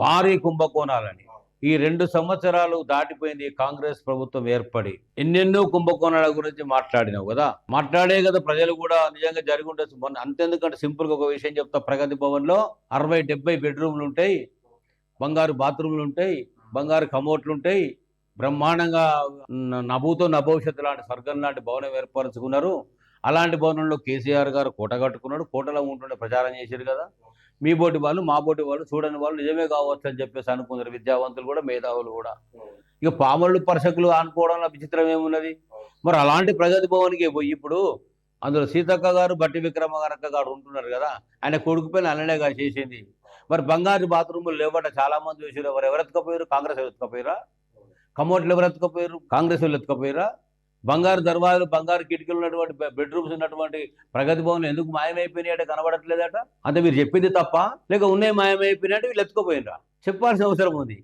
భారీ కుంభకోణాలని. ఈ రెండు సంవత్సరాలు దాటిపోయింది కాంగ్రెస్ ప్రభుత్వం ఏర్పడి. ఎన్నెన్నో కుంభకోణాల గురించి మాట్లాడినావు కదా. మాట్లాడే కదా ప్రజలు కూడా నిజంగా జరిగి ఉండొచ్చు మొన్న అంతెందుకంటే సింపుల్గా ఒక విషయం చెప్తా. ప్రగతి భవన్లో అరవై డెబ్బై బెడ్రూమ్లు ఉంటాయి. బంగారు బాత్రూమ్లు ఉంటాయి. బంగారు కమోట్లు ఉంటాయి. బ్రహ్మాండంగా నభూతో నభవిష్యత్తు లాంటి స్వర్గం లాంటి భవనం ఏర్పరచుకున్నారు. అలాంటి భవనంలో కేసీఆర్ గారు కోట కట్టుకున్నాడు. కోటలో ఉంటుండే ప్రచారం చేశారు కదా. మీ బోటి వాళ్ళు మా బోటి వాళ్ళు చూడని వాళ్ళు నిజమే కావచ్చు అని చెప్పేసి అనుకున్నారు విద్యావంతులు కూడా మేధావులు కూడా. ఇక పామరులు పరసకులు అనుకోవడంలో విచిత్రం ఏమున్నది? మరి అలాంటి ప్రగతి భవన్కి పోయి ఇప్పుడు అందులో సీతక్క గారు బట్టి విక్రమార్క గారు ఉంటున్నారు కదా ఆయన కొడుకు పైన అల్లనేగా చేసింది. మరి బంగారు బాత్రూములు లేవట చాలా మంది చూసారు ఎవరు ఎవరు ఎత్తుకపోయారు కాంగ్రెస్ ఎత్తుకపోయారా కమోట్లు ఎవరు ఎత్తుకపోయారు కాంగ్రెస్ వాళ్ళు ఎత్తుకపోయారా బంగారు దర్వాజలు బంగారు కిటికీలు ఉన్నటువంటి బెడ్రూమ్స్ ఉన్నటువంటి ప్రగతి భవన్లు ఎందుకు మాయమైపోయినాయట కనబడట్లేదట? అంటే మీరు చెప్పింది తప్ప లేక ఉన్నాయి మాయమైపోయినట్టు వీళ్ళు ఎత్తుకుపోయినరా? చెప్పాల్సిన అవసరం ఉంది.